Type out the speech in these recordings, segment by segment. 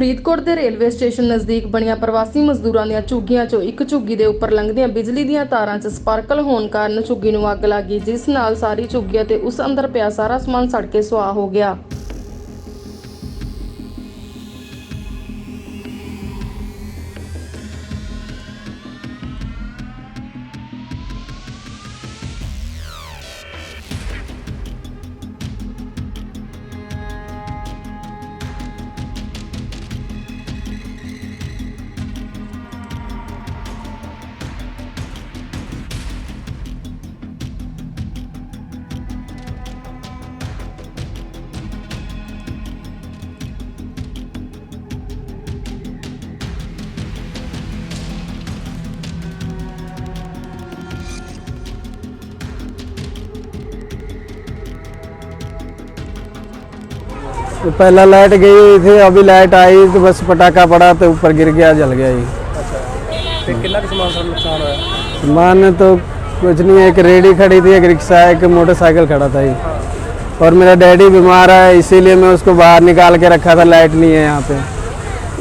ਫਰੀਦਕੋਟ ਦੇ railway station ਨਜ਼ਦੀਕ ਬਣੀਆਂ ਪ੍ਰਵਾਸੀ ਮਜ਼ਦੂਰਾਂ ਦੀਆਂ ਝੁੱਗੀਆਂ 'ਚੋਂ ਇੱਕ ਝੁੱਗੀ ਦੇ ਉੱਪਰ ਲੰਘਦੀਆਂ ਬਿਜਲੀ ਦੀਆਂ ਤਾਰਾਂ 'ਚ ਸਪਾਰਕਲ ਹੋਣ ਕਾਰਨ ਝੁੱਗੀ ਨੂੰ ਅੱਗ ਲੱਗ ਗਈ, ਜਿਸ ਨਾਲ ਸਾਰੀ ਝੁੱਗੀ ਅਤੇ ਉਸ ਅੰਦਰ ਪਿਆ ਸਾਰਾ ਸਮਾਨ ਸੜ ਕੇ ਸੁਆਹ ਹੋ ਗਿਆ। तो पहला लाइट गई थी अभी लाइट आई तो बस पटाखा पड़ा तो ऊपर गिर गया जल गया ये सामान तो कुछ नहीं है एक रेडी खड़ी थी एक रिक्शा एक मोटरसाइकिल खड़ा था ये और मेरा डैडी बीमार है इसीलिए मैं उसको बाहर निकाल के रखा था लाइट नहीं है यहाँ पे।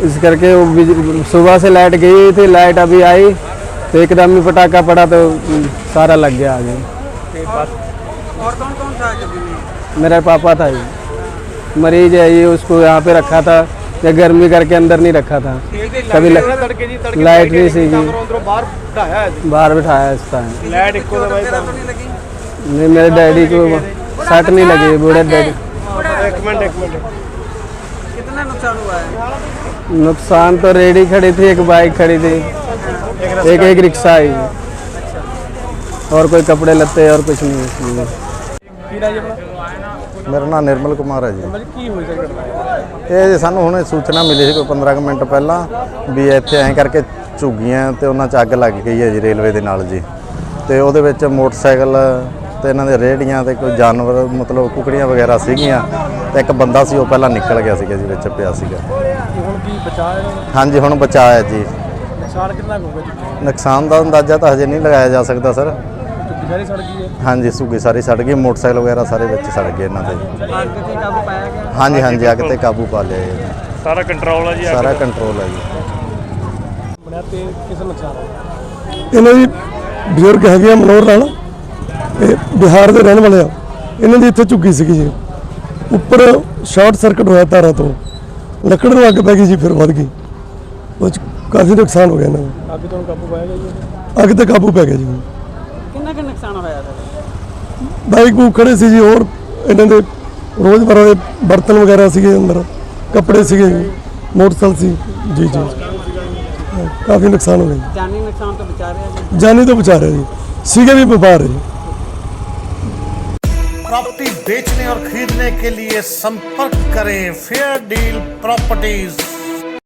इस करके वो सुबह से लाइट गई थी लाइट अभी आई तो एकदम ही पटाखा पड़ा तो सारा लग गया आगे। और, और कौन कौन था मेरा पापा था ये मरीज़ है ये उसको यहाँ पे रखा था या गर्मी करके अंदर नहीं रखा था। कभी लाइट नहीं सी बाहर बिठाया इसका नहीं मेरे डैडी को सट नहीं लगी बूढ़े डैडी। नुकसान तो रेडी खड़ी थी एक बाइक खड़ी थी एक एक रिक्शा आई। और कोई कपड़े लते और कुछ नहीं। ਕੀ ਨਾ ਜੀ ਆਪਣਾ? ਮੇਰਾ ਨਾਮ ਨਿਰਮਲ ਕੁਮਾਰ ਹੈ ਜੀ। ਮਤਲਬ ਕੀ ਹੋਈ ਸੀ ਘਟਨਾ ਇਹ? ਜੀ ਸਾਨੂੰ ਹੁਣੇ ਸੂਚਨਾ ਮਿਲੀ ਸੀ ਕੋਈ 15 ਕੁ ਮਿੰਟ ਪਹਿਲਾਂ ਵੀ ਇੱਥੇ ਐਂ ਕਰਕੇ ਝੁੱਗੀਆਂ ਤੇ ਉਹਨਾਂ 'ਚ ਅੱਗ ਲੱਗ ਗਈ ਹੈ ਜੀ ਰੇਲਵੇ ਦੇ ਨਾਲ ਜੀ। ਤੇ ਉਹਦੇ ਵਿੱਚ ਮੋਟਰਸਾਈਕਲ ਤੇ ਇਹਨਾਂ ਦੇ ਰੇਹੜੀਆਂ ਤੇ ਕੋਈ ਜਾਨਵਰ ਮਤਲਬ ਕੁਕੜੀਆਂ ਵਗੈਰਾ ਸੀਗੀਆਂ ਤੇ ਇੱਕ ਬੰਦਾ ਸੀ ਉਹ ਪਹਿਲਾਂ ਨਿਕਲ ਗਿਆ ਸੀਗਾ ਜੀ ਵਿੱਚ ਪਿਆ ਸੀਗਾ। ਹੁਣ ਕੀ ਬਚਾ ਹੈ ਹਾਂਜੀ ਹੁਣ ਬਚਾਇਆ ਜੀ। ਨੁਕਸਾਨ ਕਿੰਨਾ ਹੋਊਗਾ ਜੀ? ਨੁਕਸਾਨ ਦਾ ਅੰਦਾਜ਼ਾ ਤਾਂ ਹਜੇ ਨਹੀਂ ਲਗਾਇਆ ਜਾ ਸਕਦਾ ਸਰ। ਹਾਂਜੀ ਸੂਗੇ ਸਾਰੇ ਸੜ ਗਏ ਮੋਟਰਸਾਈਕਲ ਵਗੈਰਾ ਸਾਰੇ ਵਿੱਚ ਸੜ ਗਏ ਇਹਨਾਂ ਦੇ। ਕਾਬੂ ਹਾਂਜੀ ਹਾਂਜੀ ਅੱਗ ਤੇ ਕਾਬੂ ਪਾ ਲਿਆ ਸਾਰਾ ਕੰਟਰੋਲ ਆ ਜੀ ਸਾਰਾ ਕੰਟਰੋਲ ਆ ਜੀ। ਇਹਨਾਂ ਦੀ ਬਜ਼ੁਰਗ ਹੈਗੇ ਆ ਮਨੋਹਰ ਲਾਲ ਇਹ ਬਿਹਾਰ ਦੇ ਰਹਿਣ ਵਾਲੇ ਆ। ਇਹਨਾਂ ਦੀ ਇੱਥੇ ਝੁੱਗੀ ਸੀਗੀ ਜੀ। ਉੱਪਰ ਸ਼ਾਰਟ ਸਰਕਟ ਹੋਇਆ ਤਾਰਾਂ ਤੋਂ। ਲੱਕੜ ਨੂੰ ਅੱਗ ਪੈ ਗਈ ਜੀ ਫਿਰ ਵੱਧ ਗਈ। ਉਹ 'ਚ ਕਾਫੀ ਨੁਕਸਾਨ ਹੋ ਗਿਆ ਇਹਨਾਂ ਦਾ ਅੱਗ ਤੋਂ ਕਾਬੂ ਪਾਇਆ ਗਿਆ ਜੀ? ਅੱਗ ਤੇ ਕਾਬੂ ਪੈ ਗਿਆ ਜੀ। ਬਾਈਕ ਬੂਕ ਖੜੇ ਸੀ ਜੀ ਹੋਰ ਇਹਨਾਂ ਦੇ ਰੋਜ਼ਮਰਰਾ ਦੇ ਬਰਤਨ ਵਗੈਰਾ ਸੀਗੇ ਅੰਦਰ ਕੱਪੜੇ ਸੀਗੇ ਜੀ, ਮੋਟਰਸਾਈਕਲ ਸੀ ਜੀ ਜੀ ਹਾਂ, ਕਾਫੀ ਨੁਕਸਾਨ ਹੋ ਗਿਆ ਜੀ। जानी नुकसान तो बचा रहे हैं जी ਜਾਨੀ ਤੋਂ ਬਚਾ ਰਿਹਾ ਜੀ ਸੀਗੇ ਵੀ ਵਪਾਰ ਹੈ ਜੀ प्रॉपर्टी बेचने और खरीदने के लिए संपर्क करें फेयर डील प्रॉपर्टीज